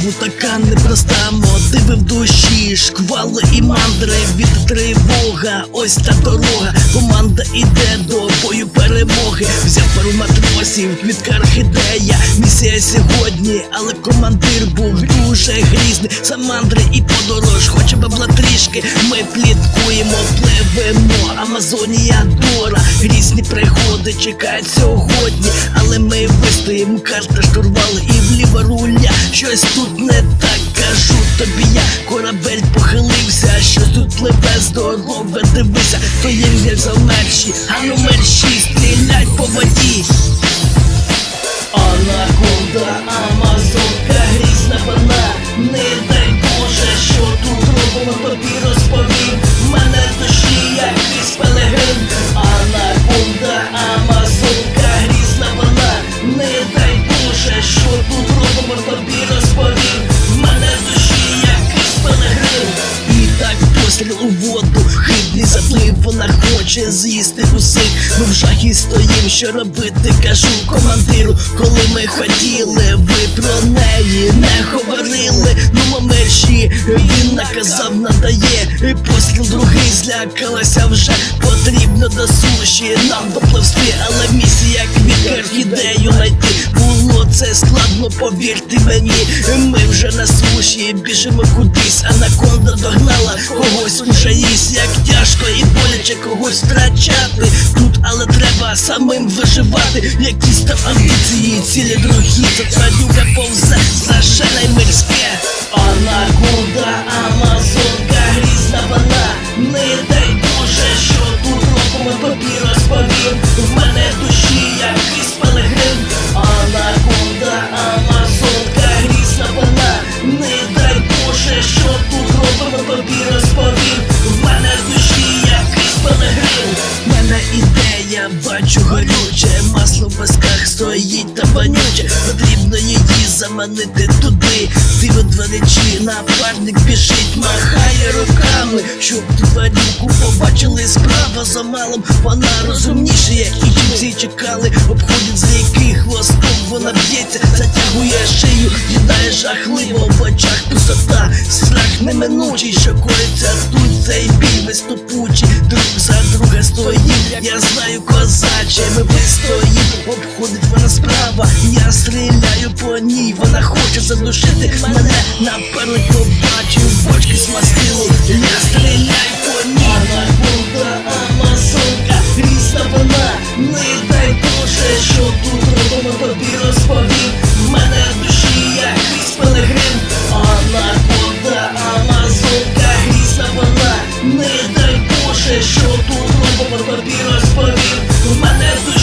Подорож знову така непроста Мотиви в душі, шквали і мандри від тривога, ось та дорога. Команда іде до бою перемоги. Взяв пару матросів від Кархідея. Місія сьогодні, але командир був дуже грізний. Самандри і подорож, хоче бабла трішки. Ми пліткуємо, пливемо. Амазонія дора, різні пригоди чекають сьогодні. Але ми вистоїмо, карта штурвали і вліво руля. Щось тут не так кажу тобі я корабель похилився, щось тут пливе здорове, дивися, то є за мерші, а номер шість стрілять по воді. Воду, хибний заплив, вона хоче з'їсти усіх. Ми в жахі стоїм, що робити, кажу командиру, коли ми хотіли, ви про неї не говорили. Ну, мерші, він наказав, надає. Постріл другий злякалася вже. Потрібно до суші нам допливсти, але місія квітка ідею знайти. Це складно, повірте мені. Ми вже на суші біжимо кудись, анаконда догнала когось уже їсть, як тяжко і боляче когось втрачати. Тут, але треба самим виживати. Якісь там амбіції, цілі другі, затрадюка повзе, страшенне й мирське. Анаконда, Амазонка, ідея, горюче, масло в пасках стоїть та вонюче. Потрібно її заманити туди. Диво дваничі, напарник біжить, махає руками, щоб ту побачили справа за малом. Вона розумніша, як і чимці чекали, обходять за який хвостом вона б'ється, затягує шию, їдає жахливо в очах пустота, неминучий, що коїться тут цей біль виступучий, друг за друга стоїть. Я знаю козаче, ми вистоїм, обходить вона справа. Я стріляю по ній, вона хоче задушити мене. Напарник побачив, бочки Tudo novo por Campinas para mim Uma neve